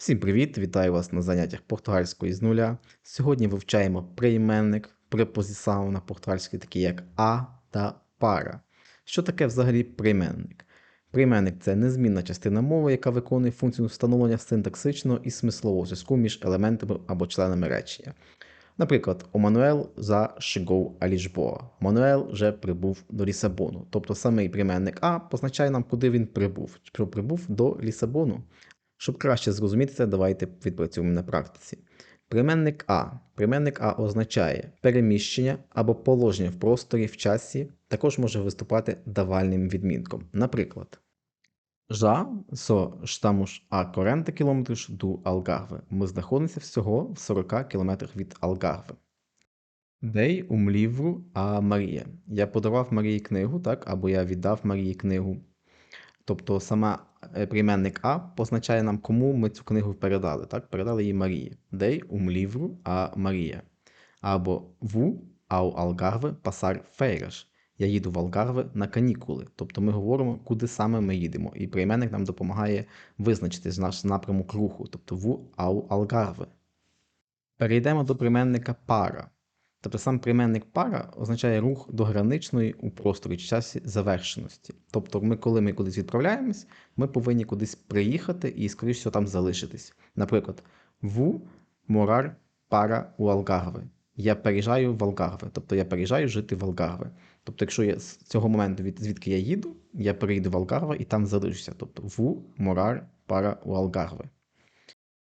Всім привіт! Вітаю вас на заняттях португальської з нуля. Сьогодні вивчаємо прийменник, препозисау на португальській, такі як а та пара. Що таке взагалі прийменник? Прийменник це незмінна частина мови, яка виконує функцію встановлення синтаксичного і смислового зв'язку між елементами або членами речення. Наприклад, у Мануел за a Lisboa. Мануел вже прибув до Лісабону. Тобто самий прийменник А позначає нам, куди він прибув, що прибув до Лісабону. Щоб краще зрозуміти це, давайте відпрацюємо на практиці. Прийменник А. Прийменник А означає переміщення або положення в просторі в часі, також може виступати давальним відмінком. Наприклад, Já só estamos a 40 km do Algarve. Ми знаходимося всього в 40 км від Алгарви. Um livro a Maria. Я подарував Марії книгу, так, або я віддав Марії книгу. Тобто сама прийменник А позначає нам, кому ми цю книгу передали. Так? Передали її Марії. Um livro a Maria. Або Vou ao Algarve passar férias. Я їду в Алгарве на канікули. Тобто ми говоримо, куди саме ми їдемо. І прийменник нам допомагає визначити наш напрямок руху, тобто Vou ao Algarve. Перейдемо до прийменника пара. Тобто сам прийменник пара означає рух до граничної у просторі часі завершеності. Тобто, ми, коли ми кудись відправляємось, ми повинні кудись приїхати і, скоріш всього, там залишитись. Наприклад, ву морар пара у Алгарве. Я переїжджаю в Алгарве, тобто я переїжджаю жити в Алгарве. Тобто, якщо я з цього моменту, від, звідки я їду, я переїду в Алгарве і там залишуся. Тобто ву морар пара у Алгарве.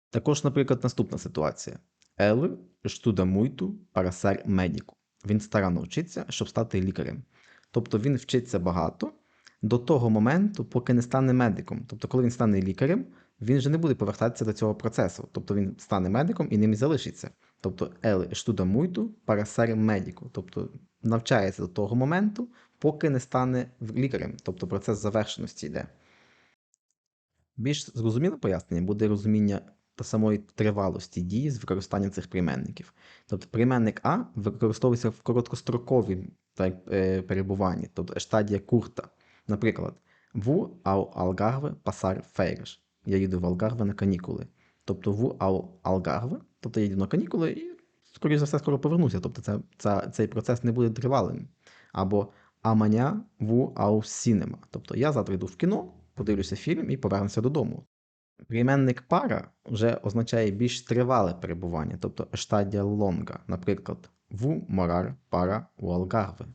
Також, наприклад, наступна ситуація. Ele estuda muito para médico. Він старанно вчиться, щоб стати лікарем. Тобто він вчиться багато до того моменту, поки не стане медиком. Тобто, коли він стане лікарем, він вже не буде повертатися до цього процесу. Тобто він стане медиком і ним і залишиться. Тобто ele estuda muito para ser. Тобто навчається до того моменту, поки не стане лікарем. Тобто процес завершеності йде. Більш зрозуміле пояснення буде розуміння та самої тривалості дії з використанням цих прийменників. Тобто прийменник А використовується в короткострокові перебуванні, тобто стадія курта. Наприклад, ву ау алгарве пасар фейреш. Я їду в Алгарве на канікули. Тобто ву ау алгарве, тобто я їду на канікули і, скоріше за все, скоро повернуся. Тобто це, це, цей процес не буде тривалим. Або аманя ву ау сінема. Тобто я завтра йду в кіно, подивлюся фільм і повернуся додому. Прийменник пара вже означає більш тривале перебування, тобто штадія лонга, наприклад, ву морар пара у Алгарве.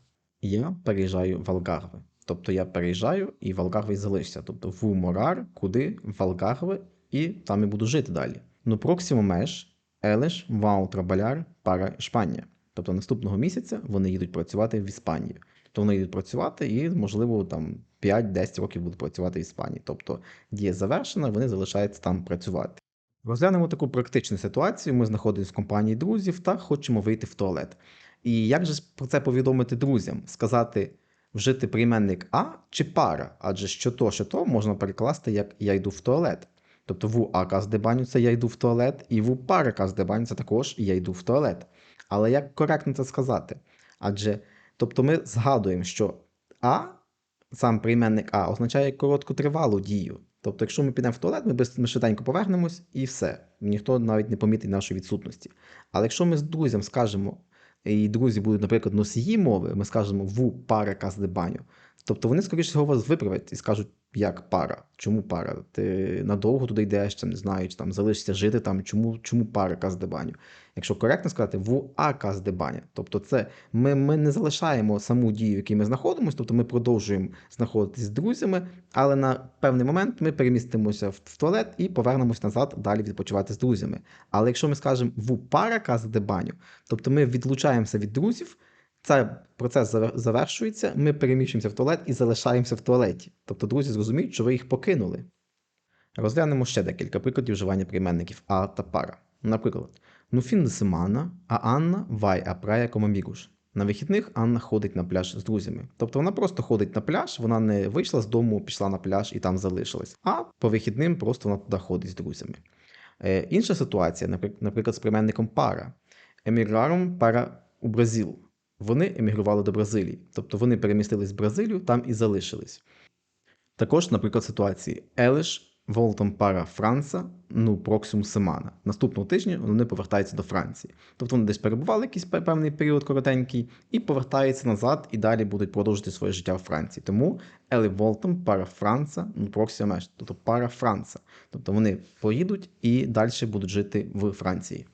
Я переїжджаю в Алгарве. Тобто я переїжджаю і в Алгарве залишся. Тобто ву морар, куди в Алгарве, і там і буду жити далі. Ну проксимо меж, елеш вау трабаляр пара Іспанія. Тобто наступного місяця вони їдуть працювати в Іспанію. Тобто вони йдуть працювати і, можливо, там 5-10 років будуть працювати в Іспанії. Тобто дія завершена, вони залишаються там працювати. Розглянемо таку практичну ситуацію. Ми знаходимося в компанії друзів та хочемо вийти в туалет. І як же про це повідомити друзям? Сказати, вжити прийменник А чи пара? Адже що то, що то можна перекласти як я йду в туалет. Тобто ву а каздебаню це я йду в туалет, і ву пара каздебаню це також я йду в туалет. Але як коректно це сказати? Адже тобто ми згадуємо, що А сам прийменник А означає короткотривалу дію. Тобто, якщо ми підемо в туалет, ми, швиденько повернемось і все. Ніхто навіть не помітить нашої відсутності. Але якщо ми з друзям скажемо, і друзі будуть, наприклад, носії мови, ми скажемо ву пара каздебаню, тобто вони, скоріше всього, вас виправлять і скажуть, як пара. Чому пара? Ти надовго туди йдеш, там, не знаю, чи там залишишся жити там, чому чому пара каздебаню? Якщо коректно сказати, ву а каздебаня. Тобто це ми ми не залишаємо саму дію, в якій ми знаходимося, тобто ми продовжуємо знаходитися з друзями, але на певний момент ми перемістимося в, в туалет і повернемось назад далі відпочивати з друзями. Але якщо ми скажемо ву пара каздебаню, тобто ми відлучаємося від друзів. Цей процес завершується, ми переміщуємося в туалет і залишаємося в туалеті. Тобто друзі зрозуміють, що ви їх покинули. Розглянемо ще декілька прикладів вживання прийменників а та пара. Наприклад, ну фін семана, а Анна вай апрая комамігуш. На вихідних Анна ходить на пляж з друзями. Тобто вона просто ходить на пляж, вона не вийшла з дому, пішла на пляж і там залишилась. А по вихідним просто вона туди ходить з друзями. Е, Інша ситуація, наприклад, з прийменником пара. Еміграрум пара у Бразил вони емігрували до Бразилії, тобто вони перемістились в Бразилію, там і залишились. Також, наприклад, ситуації Елиш Волтом пара Франца, ну проксимум семана. Наступного тижня вони повертаються до Франції. Тобто вони десь перебували якийсь певний період коротенький і повертаються назад і далі будуть продовжити своє життя в Франції. Тому Елі Волтом пара Франца, ну проксимум тобто пара Франца. Тобто вони поїдуть і далі будуть жити в Франції.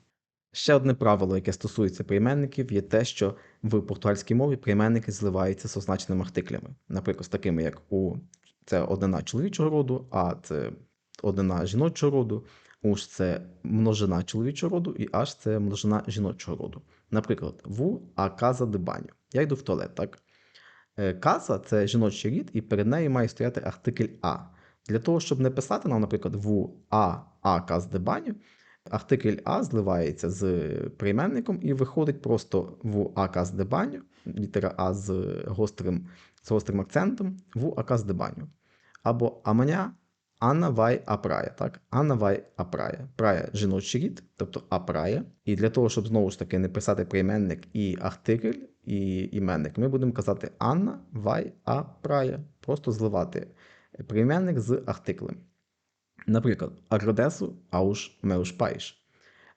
Ще одне правило, яке стосується прийменників, є те, що в португальській мові прийменники зливаються з означеними артиклями. Наприклад, з такими, як у це однина чоловічого роду, а це однина жіночого роду, уж це множина чоловічого роду, і аж це множина жіночого роду. Наприклад, ву а каза де баню. Я йду в туалет, так? Е, Каза це жіночий рід, і перед нею має стояти артикль А. Для того, щоб не писати нам, наприклад, ву а а каз де баню, артикль А зливається з прийменником і виходить просто ву а каз де баню, літера А з гострим, з гострим акцентом, ву а каз де баню. Або аманя Анна Вай Апрая, так? Анна Вай Апрая. Прая жіночий рід, тобто Апрая. І для того, щоб знову ж таки не писати прийменник і артикль, і іменник, ми будемо казати Анна Вай Апрая. Просто зливати прийменник з артиклем. Наприклад, Агродесу ауш меуш пайш.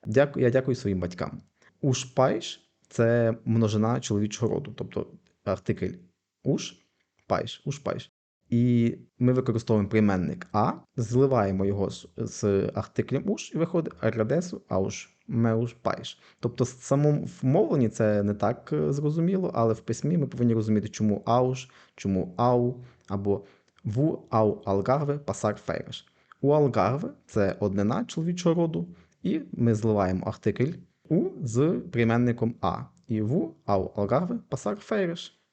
Дякую, я дякую своїм батькам. Уш пайш це множина чоловічого роду, тобто артикль уш пайш, уш пайш. І ми використовуємо прийменник а, зливаємо його з, з артиклем уш, і виходить аградесу ауш меуш пайш. Тобто, в самому вмовленні це не так е, зрозуміло, але в письмі ми повинні розуміти, чому ауш, чому ау, або ву ау алгарве пасар фейреш. У алгарве це однина чоловічого роду, і ми зливаємо артикль у з прийменником а. І ву у алгарве пасар фейреш.